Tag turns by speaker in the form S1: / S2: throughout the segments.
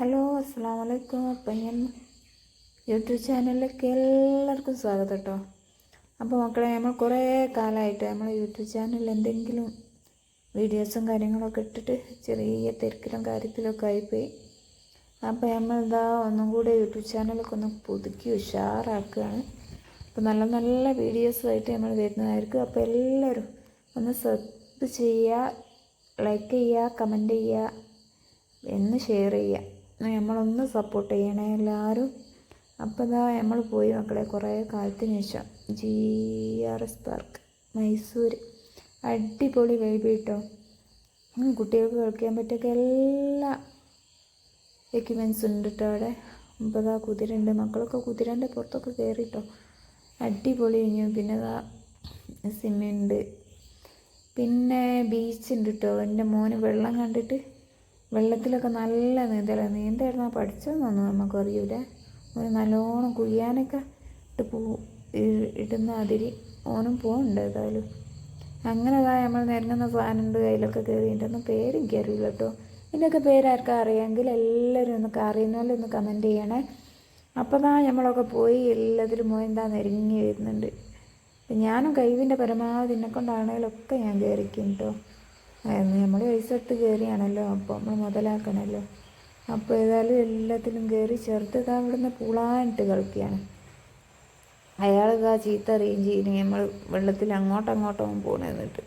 S1: Hello അസ്സാം വലൈക്കും അപ്പം ഞാൻ യൂട്യൂബ് ചാനലിലേക്ക് എല്ലാവർക്കും സ്വാഗതം കേട്ടോ. അപ്പോൾ മക്കളെ നമ്മൾ കുറേ കാലമായിട്ട് നമ്മൾ യൂട്യൂബ് ചാനലിൽ എന്തെങ്കിലും വീഡിയോസും കാര്യങ്ങളൊക്കെ ഇട്ടിട്ട് ചെറിയ തിരക്കിലും കാര്യത്തിലൊക്കെ ആയിപ്പോയി. അപ്പോൾ നമ്മൾ എന്താ ഒന്നും കൂടെ യൂട്യൂബ് ചാനലൊക്കെ ഒന്ന് പുതുക്കി ഉഷാറാക്കുകയാണ്. അപ്പോൾ നല്ല നല്ല വീഡിയോസുമായിട്ട് നമ്മൾ വരുന്നതായിരിക്കും. അപ്പോൾ എല്ലാവരും ഒന്ന് സബ് ചെയ്യുക ലൈക്ക് ചെയ്യുക കമന്റ് ചെയ്യുക എന്ന് ഷെയർ ചെയ്യുക. നമ്മളൊന്ന് സപ്പോർട്ട് ചെയ്യണേ എല്ലാവരും അപ്പോൾ ഇതാ നമ്മൾ പോയി മക്കളെ കുറേ കാലത്തിന് ശേഷം. G R S park Mysore അടിപൊളി വൈബ് കേട്ടോ കുട്ടികൾക്ക് കളിക്കാൻ പറ്റിയൊക്കെ എല്ലാ എക്യുപ്മെൻസ് ഉണ്ട് കേട്ടോ അവിടെ. അപ്പോൾ ഇതാ കുതിരയുണ്ട് മക്കളൊക്കെ കുതിരന്റെ പുറത്തൊക്കെ കയറി കേട്ടോ അടിപൊളി കഴിഞ്ഞു പിന്നെ ഇതാ സിമ്മുണ്ട് പിന്നെ ബീച്ചുണ്ട് കേട്ടോ എന്റെ മോന് വെള്ളം കണ്ടിട്ട് വെള്ളത്തിലൊക്കെ നല്ല നീന്തലാണ് നീന്തായിരുന്നു. പഠിച്ചതെന്നൊന്നും നമുക്കറിയില്ല ഒരു നല്ലോണം കുയ്യാനൊക്കെ ഇട്ട് പോ ഇടുന്ന അതിരി ഓനും പോകുന്നുണ്ട് ഏതായാലും. അങ്ങനെ അതാ നമ്മൾ നിരങ്ങുന്ന സാധനമുണ്ട് കയ്യിലൊക്കെ കയറിയിട്ടൊന്നും പേര് എനിക്കറിയില്ല കേട്ടോ ഇതിന്റെയൊക്കെ പേരാർക്കും അറിയാമെങ്കിൽ എല്ലാവരും ഒന്ന് അറിയുന്നപോലെ ഒന്ന് കമന്റ് ചെയ്യണേ. അപ്പോൾ താ നമ്മളൊക്കെ പോയി എല്ലാത്തിലും പോയി എന്താ നെരുങ്ങി വരുന്നുണ്ട്. ഞാനും കഴിവിന്റെ പരമാവധി എന്നെ കൊണ്ടാണെങ്കിലൊക്കെ ഞാൻ കയറിക്കും കേട്ടോ നമ്മൾ പൈസ കയറിയാണല്ലോ അപ്പോൾ നമ്മൾ മുതലാക്കണമല്ലോ അപ്പോൾ ഏതായാലും എല്ലാത്തിലും കയറി ചേർത്ത് ഇതാ ഇവിടുന്ന് പുളാനിട്ട് കളിക്കുകയാണ്. അയാൾ ഇതാ ചീത്ത അറിയുകയും ചെയ്യുന്നു നമ്മൾ വെള്ളത്തിൽ അങ്ങോട്ടും അങ്ങോട്ടും പോണെന്നിട്ട്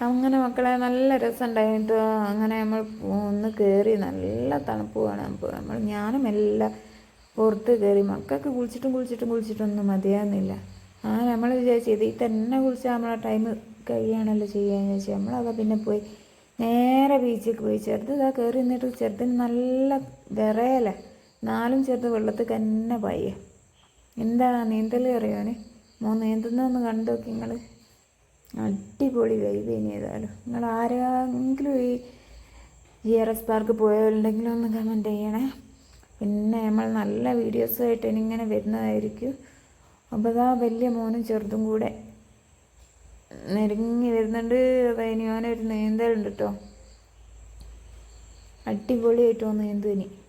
S1: അങ്ങനെ മക്കളെ നല്ല രസമുണ്ടായിട്ട്. അങ്ങനെ നമ്മൾ ഒന്ന് കയറി നല്ല തണുപ്പുമാണ് അപ്പോൾ നമ്മൾ ഞാനും എല്ലാം പുറത്ത് കയറി മക്കൾക്ക് കുളിച്ചിട്ടും കുളിച്ചിട്ടും കുളിച്ചിട്ടൊന്നും മതിയാകുന്നില്ല ആ നമ്മൾ വിചാരിച്ചത് ഈ തന്നെ കുളിച്ചാൽ നമ്മളെ ടൈം കഴിയുകയാണല്ലോ ചെയ്യുകയെന്ന് വെച്ചാൽ നമ്മളതൊക്കെ പിന്നെ പോയി നേരെ ബീച്ചിൽ പോയി. ചെറുത് ഇതാ കയറി നിന്നിട്ട് ചെറുതിന് നല്ല വിറയല നാലും ചെറുത് വെള്ളത്തിൽ തന്നെ പയ്യ എന്താ നീന്തൽ അറിയോന് മോൻ നീന്തുന്നൊന്ന് കണ്ടു നോക്കി നിങ്ങൾ അടിപൊളി വൈബ് ഇനി ഏതായാലും. നിങ്ങൾ ആരെങ്കിലും ഈ ജി ആർ എസ് പാർക്ക് പോയവരുണ്ടെങ്കിലും ഒന്ന് കമന്റ് ചെയ്യണേ. പിന്നെ നമ്മൾ നല്ല വീഡിയോസുമായിട്ട് ഇനിങ്ങനെ വരുന്നതായിരിക്കും. അപ്പോൾ ഇതാ വലിയ മോനും ചെറുതും കൂടെ നെരുങ്ങി വരുന്നുണ്ട്. അതിന് ഓനൊരു നീന്തലുണ്ട് കേട്ടോ അടിപൊളിയായിട്ടോ നീന്തു എന്തെങ്കിലും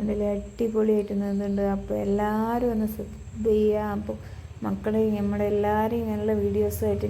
S1: ഉണ്ടല്ലേ അടിപൊളിയായിട്ട് നീന്തുണ്ട് അപ്പോൾ എല്ലാവരും ഒന്ന് സബ് ചെയ്യുക അപ്പോൾ മക്കളെയും നമ്മളെല്ലാവരെയും നല്ല വീഡിയോസുമായിട്ട്